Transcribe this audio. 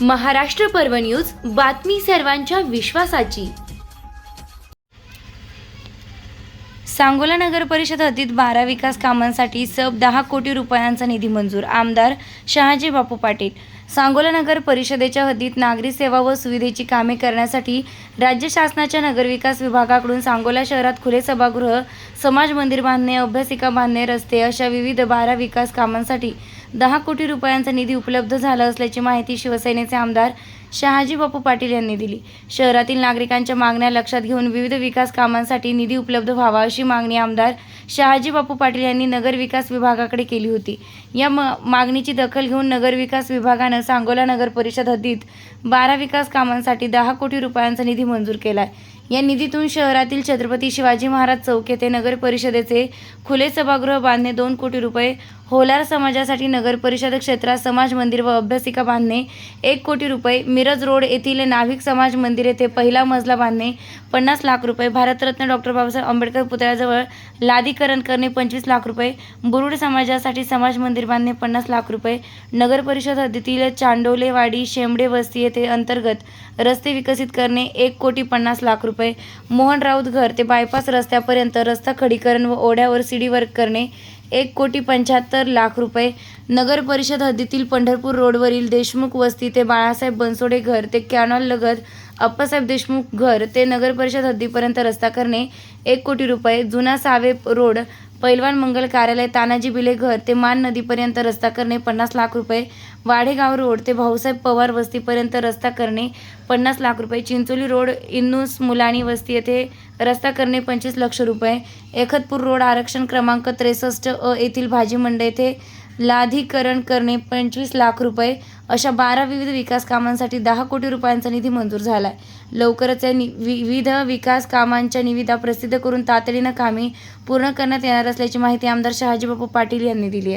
महाराष्ट्र पर्व न्यूज बातमी सर्वांच्या विश्वासाची. सांगोला नगर परिषद हद्दीत बारा विकास कामांसाठी सब दहा कोटी रुपयांचा निधी मंजूर आमदार शहाजी बापू पाटील. सांगोला नगर परिषदेच्या हद्दीत नागरी सेवा व सुविधेची कामे करण्यासाठी राज्य शासनाच्या नगरविकास विभागाकडून सांगोला शहरात खुले सभागृह समाज मंदिर बांधणे अभ्यासिका बांधणे रस्ते अशा विविध बारा विकास कामांसाठी दहा कोटी रुपयांचा निधी उपलब्ध झाला असल्याची माहिती शिवसेनेचे आमदार शहाजी बापू पाटील यांनी दिली. शहरातील नागरिकांच्या मागण्या लक्षात घेऊन विविध विकास कामांसाठी निधी उपलब्ध व्हावा अशी मागणी आमदार शहाजी बापू पाटील यांनी नगर विकास विभागाकडे केली होती. या म मागणीची दखल घेऊन नगर विकास विभागानं सांगोला नगर परिषद हद्दीत बारा विकास कामांसाठी दहा कोटी रुपयांचा निधी मंजूर केला आहे या निधीतून शहरातील छत्रपती शिवाजी महाराज चौक येथे नगर परिषदेचे खुले सभागृह बांधणे दोन कोटी रुपये होलार समाजासाठी नगर परिषद क्षेत्रात समाज मंदिर व अभ्यासिका बांधणे एक कोटी रुपये मिरज रोड येथील नाभिक समाज मंदिर येथे पहिला मजला बांधणे पन्नास लाख रुपये भारतरत्न डॉक्टर बाबासाहेब आंबेडकर पुतळ्याजवळ लादीकरण करणे पंचवीस लाख रुपये बुरुड समाजासाठी समाज मंदिर बांधणे पन्नास लाख रुपये नगर परिषद हद्दीतील चांडोलेवाडी शेंबडे वस्ती येथे अंतर्गत रस्ते विकसित करणे एक कोटी पन्नास लाख रुपये मोहन राऊत घर ते बायपास रस्त्यापर्यंत रस्ता खडीकरण व ओढ्यावर सीडी वर्क करणे एक कोटी पंच्याहत्तर लाख रुपये. नगर परिषद हद्दीतील पंढरपूर रोडवरील देशमुख वस्ती ते बाळासाहेब बनसोडे घर ते कॅनॉल लगत अप्पासाहेब देशमुख घर ते नगर परिषद हद्दीपर्यंत रस्ता करणे एक कोटी रुपये. जुना सावे रोड पैलवान मंगल कार्यालय तानाजी बिले घर ते मान नदीपर्यंत रस्ता करणे पन्नास लाख रुपये. वाडेगाव रोड ते भाऊसाहेब पवार वस्तीपर्यंत रस्ता करणे पन्नास लाख रुपये. चिंचोली रोड इन्नूस मुलाणी वस्ती येथे रस्ता करणे पंचवीस लक्ष रुपये. एखतपूर रोड आरक्षण क्रमांक त्रेसष्ट अ येथील भाजी मंडई येथे लाधीकरण करणे पंचवीस लाख रुपये अशा बारा विविध विकास कामांसाठी दहा कोटी रुपयांचा निधी मंजूर झाला आहे लवकरच या नि विविध विकास कामांच्या निविदा प्रसिद्ध करून तातडीनं कामे पूर्ण करण्यात येणार असल्याची माहिती आमदार शहाजीबापू पाटील यांनी दिली आहे.